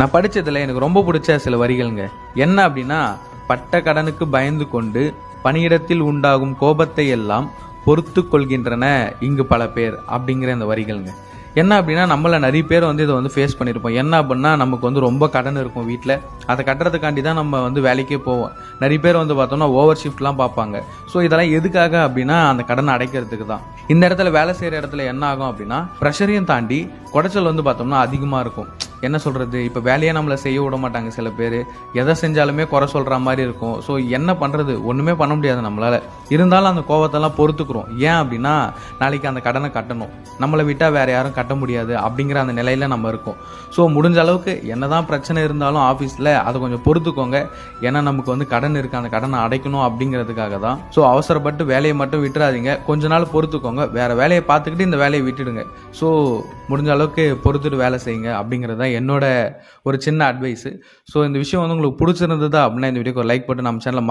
நான் படித்ததில் எனக்கு ரொம்ப பிடிச்ச சில வரிகள்ங்க. என்ன அப்படின்னா பட்ட கடனுக்கு பயந்து கொண்டு பணியிடத்தில் உண்டாகும் கோபத்தை எல்லாம் பொறுத்து கொள்கின்றன இங்கு பல பேர் அப்படிங்கிற இந்த வரிகள்ங்க. என்ன அப்படின்னா நம்மள நிறைய பேர் வந்து இதை வந்து ஃபேஸ் பண்ணியிருப்போம் என்ன அப்படின்னா நமக்கு வந்து ரொம்ப கடன் இருக்கும் வீட்டில் அதை கட்டுறதுக்காண்டி தான் நம்ம வந்து வேலைக்கே போவோம். நிறைய பேர் வந்து பார்த்தோம்னா ஓவர் ஷிஃப்ட்லாம் பார்ப்பாங்க. ஸோ இதெல்லாம் எதுக்காக அப்படின்னா அந்த கடனை அடைக்கிறதுக்கு தான். இந்த இடத்துல வேலை செய்கிற இடத்துல என்ன ஆகும் அப்படின்னா ப்ரெஷரையும் தாண்டி குடைச்சல் வந்து பார்த்தோம்னா அதிகமாக இருக்கும். என்ன சொல்கிறது இப்போ வேலையை நம்மளை செய்ய விட மாட்டாங்க சில பேர். எதை செஞ்சாலுமே குறை சொல்கிற மாதிரி இருக்கும். ஸோ என்ன பண்ணுறது ஒன்றுமே பண்ண முடியாது நம்மளால். இருந்தாலும் அந்த கோவத்தெல்லாம் பொறுத்துக்கிறோம். ஏன் அப்படின்னா நாளைக்கு அந்த கடனை கட்டணும். நம்மளை விட்டால் வேறு யாரும் கட்ட முடியாது அப்படிங்கிற அந்த நிலையில் நம்ம இருக்கோம். ஸோ முடிஞ்ச அளவுக்கு என்னதான் பிரச்சனை இருந்தாலும் ஆஃபீஸில் அதை கொஞ்சம் பொறுத்துக்கோங்க. ஏன்னா நமக்கு வந்து கடன் இருக்குது அந்த கடனை அடைக்கணும் அப்படிங்கிறதுக்காக தான். ஸோ அவசரப்பட்டு வேலையை மட்டும் விட்டுறாதீங்க. கொஞ்ச நாள் பொறுத்துக்கோங்க. வேறு வேலையை பார்த்துக்கிட்டு இந்த வேலையை விட்டுடுங்க. ஸோ முடிஞ்ச அளவுக்கு பொறுத்துட்டு வேலை செய்யுங்க அப்படிங்கிறது தான் என்னோட ஒரு சின்ன அட்வைஸு ஸோ இந்த விஷயம் வந்து உங்களுக்கு பிடிச்சிருந்தது அப்படின்னா இந்த வீடியோக்கு ஒரு லைக் போட்டு நம்ம சேனலை